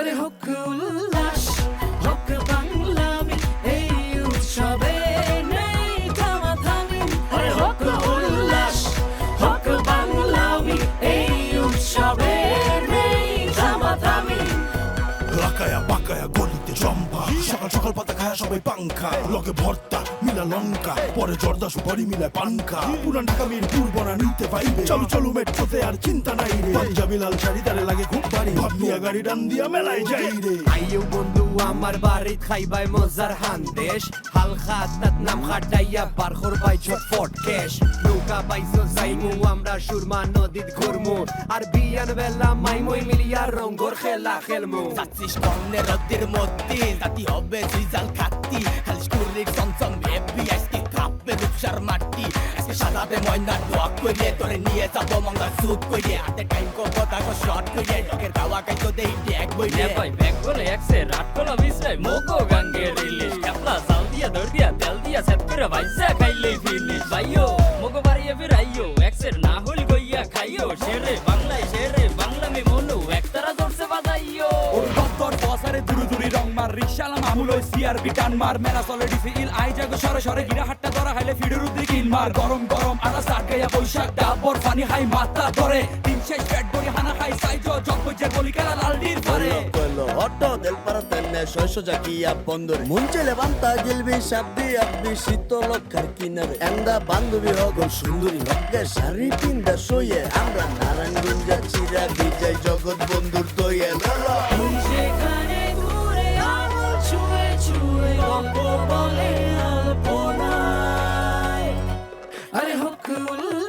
あれ北欧 খায় সবাই পাঙ্খা লগে ভর্তা, মিলা লঙ্কা, পরে জর্দা সুপারি মিলায় পাঙ্খা পুরান ঢাকা মিরপুর বনা নিতে পাইবে। চলো চলো, মেট্রোতে আর চিন্তা নাই রে। পাঞ্জাবি, লাল শাড়ি, তারে লাগে খুব ভারী ভাবনিয়া গাড়ি, ডান দিয়া মেলায় যাই রে। আইও বন্ধু আমার বাড়িত খাইবাই মজার হান্দেশ। হাল তাত নাম খাটাইয়া বার করবাই ঝটফট কেশ। নৌকা পাইছো যাইমু, আমরা সুরমা নদীত ঘুরমু। আর বিয়ান বেলা মাইমই মিলিয়া রঙ্গর খেলা খেলমু। চাচ্ছিস কর্ণের রদ্দের মধ্যে, জাতি হবে রিজাল খাতি। খালি সাদাবে ময়না দোয়া করে তোরে নিয়ে যাব মঙ্গা সুট করে হাতে টাইম কো কথা কো শর্ট করে লোকের গাওয়া কাইতো দেই ড্যাগ বই ভাই ব্যাগ বলে একসে রাত কলা মিশাই মোগো গাঙ্গে রিলিশ কাপলা জাল দিয়া দর দিয়া তেল দিয়া সেট করে ভাইসা খাইলেই ফিনিশ ভাইও মোগো বাড়িয়ে ফিরাইও একসের না হল গইয়া খাইও শেরে বাংলায় শেরে বাংলা মে মনু একতারা জোরসে বাজাইও ওর দত্তর বসারে দুরু দুরি রং মার রিক্সালা মামুল সিআরবি টান মার। মেলা চলে ডিসি ইল আই জাগো সরে সরে গিরা হাট্টা হাইলে ফিডের কিল মার। গরম গরম আনা সার গাইয়া বৈশাখ ডাবর ফানি হাই মাথা ধরে। তিন শেষ ব্যাট বড়ি হানা হাই সাইজো জগবজে গলি খেলা লালডির পারে quello otto del paratenne শৈশব জাকিয়া বন্দর? মুঞ্চে লেবান্তা গিলবি সাব্দি আব্দি শীতল কারকিনারে এন্দা বান্ধবী হগল সুন্দরী হগ্গে শাড়ি পিন্দা শোয়ে আমরা নারায়ণগঞ্জা চিরা বিজয় জগৎ বন্ধুর ললা। ঘুরে আঙুল ছুঁয়ে ছুঁয়ে বলে আলপনায় আরে